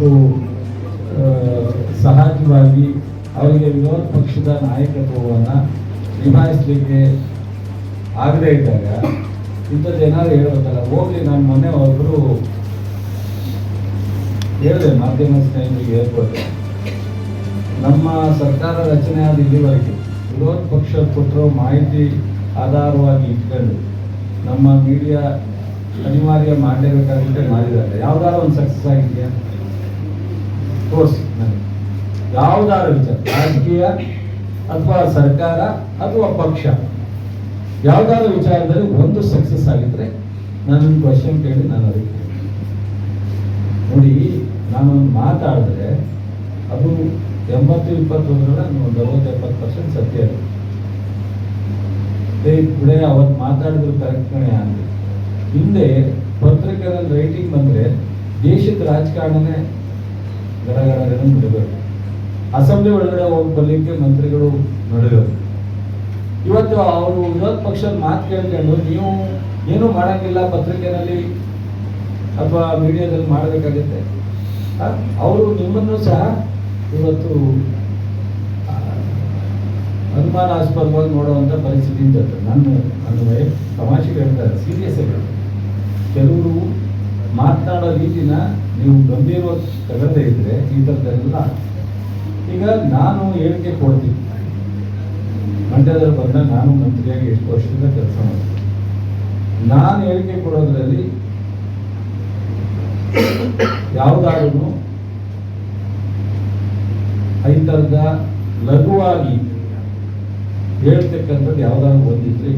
ಒಂದು ಸಹಜವಾಗಿ ಅವರಿಗೆ ವಿರೋಧ ಪಕ್ಷದ ನಾಯಕತ್ವವನ್ನು ನಿಭಾಯಿಸಲಿಕ್ಕೆ ಆಗದೇ ಇದ್ದಾಗ ಇಂಥ ಜನರು ಹೇಳ್ಬೇಕಲ್ಲ ಹೋಗಿ ನಾನು ಮೊನ್ನೆ ಒಬ್ಬರು ಹೇಳಿದೆ, ಮಾಧ್ಯಮ ಸ್ನೇಹಿತರಿಗೆ ಹೇಳ್ಕೊಟ್ಟೆ. ನಮ್ಮ ಸರ್ಕಾರ ರಚನೆ ಆದ ಇಲ್ಲಿವರೆಗೆ ವಿರೋಧ ಪಕ್ಷ ಕೊಟ್ಟರು ಮಾಹಿತಿ ಆಧಾರವಾಗಿ ಇಟ್ಕೊಂಡು ನಮ್ಮ ಮೀಡಿಯಾ ಅನಿವಾರ್ಯ ಮಾಡಲೇಬೇಕಾಗುತ್ತೆ ಮಾಡಿದ್ದಾರೆ. ಯಾವ್ದಾದ್ರು ಒಂದು ಸಕ್ಸಸ್ ಆಗಿದೆಯಾ? ರಾಜಕೀಯ ಅಥವಾ ಸರ್ಕಾರ ಅಥವಾ ಪಕ್ಷ. ಯಾವ್ದಾದ್ರು ವಿಚಾರದಲ್ಲಿ ಒಂದು ಸಕ್ಸಸ್ ಆಗಿದ್ರೆ ಒಂದು ಕ್ವಶನ್ ಕೇಳಿ ನಾನು ಅದಕ್ಕೆ ನೋಡಿ, ನಾನೊಂದು ಮಾತಾಡಿದ್ರೆ ಅದು ಎಂಬತ್ತು ಇಪ್ಪತ್ತೊಂದರಲ್ಲಿ ಒಂದು ಅರವತ್ತು ಎಪ್ಪತ್ತು ಪರ್ಸೆಂಟ್ ಸತ್ಯ ಇದೆ ಬಿಡೆ ಅವತ್ತು ಮಾತಾಡಿದ್ರು ಕರೆಕ್ಟ್ ಕಣೆ ಅಂದ್ರೆ ಹಿಂದೆ ಪತ್ರಿಕೆಗಳಲ್ಲಿ ರೈಟಿಂಗ್ ಬಂದ್ರೆ ದೇಶದ ರಾಜಕಾರಣನೇ ಗಡಗಡ ಬಿಡಬೇಕು. ಅಸೆಂಬ್ಲಿ ಒಳಗಡೆ ಹೋಗಿ ಬರ್ಲಿಕ್ಕೆ ಮಂತ್ರಿಗಳು ನಡೆಯೋದು ಇವತ್ತು ಅವರು ವಿರೋಧ ಪಕ್ಷದ ಮಾತು ಕೇಳ್ಕೊಂಡು ನೀವು ಏನು ಮಾಡಂಗಿಲ್ಲ ಪತ್ರಿಕೆಯಲ್ಲಿ ಅಥವಾ ಮೀಡಿಯಾದಲ್ಲಿ ಮಾಡಬೇಕಾಗುತ್ತೆ. ಅವರು ನಿಮ್ಮನ್ನು ಸಹ ಇವತ್ತು ಅನುಮಾನಾಸ್ಪದವಾಗಿ ನೋಡುವಂಥ ಪರಿಸ್ಥಿತಿ ಇದ್ದದ್ದು ನನ್ನ ನನ್ನ ತಮಾಷೆ ಹೇಳ್ತಾರೆ ಸೀರಿಯಸ್ ಆಗಿ. ಕೆಲವರು ಮಾತನಾಡೋ ರೀತಿನ ನೀವು ಗಂಭೀರವಾಗಿ ತಗದೇ ಇದ್ದರೆ ಈ ಥರದ್ದೆಲ್ಲ ಈಗ ನಾನು ಹೇಳಿಕೆ ಕೊಡ್ತೀನಿ. ಮಂಡ್ಯದಲ್ಲಿ ಬಂದ ನಾನು ಮಂತ್ರಿಯಾಗಿ ಎಷ್ಟು ವರ್ಷದಿಂದ ಕೆಲಸ ಮಾಡ್ತೀನಿ. ನಾನು ಹೇಳಿಕೆ ಕೊಡೋದ್ರಲ್ಲಿ ಯಾವುದಾದ್ರೂ ಈ ಥರದ ಲಘುವಾಗಿ ಹೇಳ್ತಕ್ಕಂಥದ್ದು ಯಾವುದಾದ್ರು ಒಂದಿದ್ರೆ